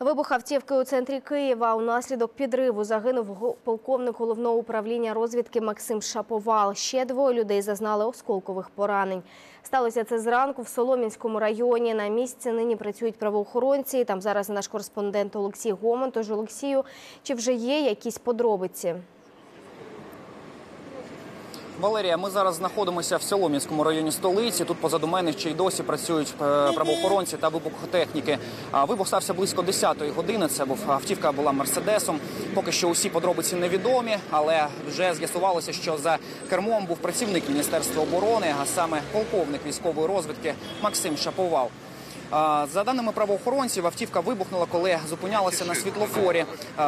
Вибух автівки у центрі Києва. Унаслідок підриву загинув полковник головного управління розвідки Максим Шаповал. Ще двоє людей зазнали осколкових поранень. Сталося це зранку в Солом'янському районі. На місці нині працюють правоохоронці. Там зараз наш кореспондент Олексій Гомон. Тож, Олексію, чи вже є якісь подробиці? Валерія, ми зараз знаходимося в Солом'янському районі столиці. Тут позаду мене ще й досі працюють е, правоохоронці та вибухотехніки. Вибух стався близько 10-ї години. Це був автівка була мерседесом. Поки що усі подробиці невідомі, але вже з'ясувалося, що за кермом був працівник міністерства оборони, а саме полковник військової розвідки Максим Шаповал. За даними правоохоронців, автівка вибухнула, коли зупинялася на світлофорі.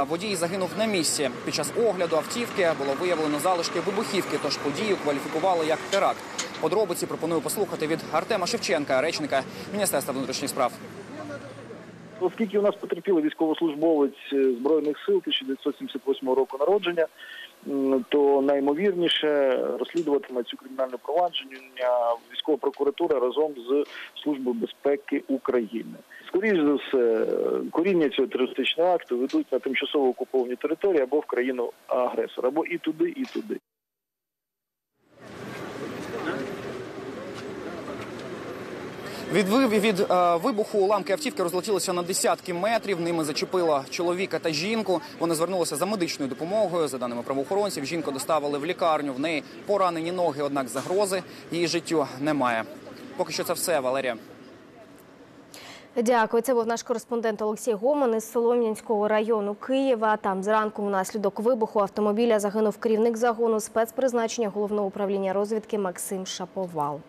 Водій загинув на місці. Під час огляду автівки було виявлено залишки вибухівки, тож подію кваліфікували як теракт. Подробиці пропоную послухати від Артема Шевченка, речника Міністерства внутрішніх справ. Оскільки у нас потерпілий військовослужбовець е, збройних сил 1978 року народження, то наймовірніше розслідуватиме цю кримінальне провадження військова прокуратура разом з Службою безпеки України. Скоріше за все, коріння цього терористичного акту ведуть на тимчасово окуповані території або в країну агресора, або і туди, і туди. Від від е, вибуху уламки автівки розлетілися на десятки метрів. Ними зачепило чоловіка та жінку. Вони звернулися за медичною допомогою. За даними правоохоронців, жінку доставили в лікарню. В неї поранені ноги, однак загрози її життю немає. Поки що це все, Валерія. Дякую. Це був наш кореспондент Олексій Гомон із Солом'янського району Києва. Там зранку внаслідок вибуху автомобіля загинув керівник загону спецпризначення головного управління розвідки Максим Шаповал.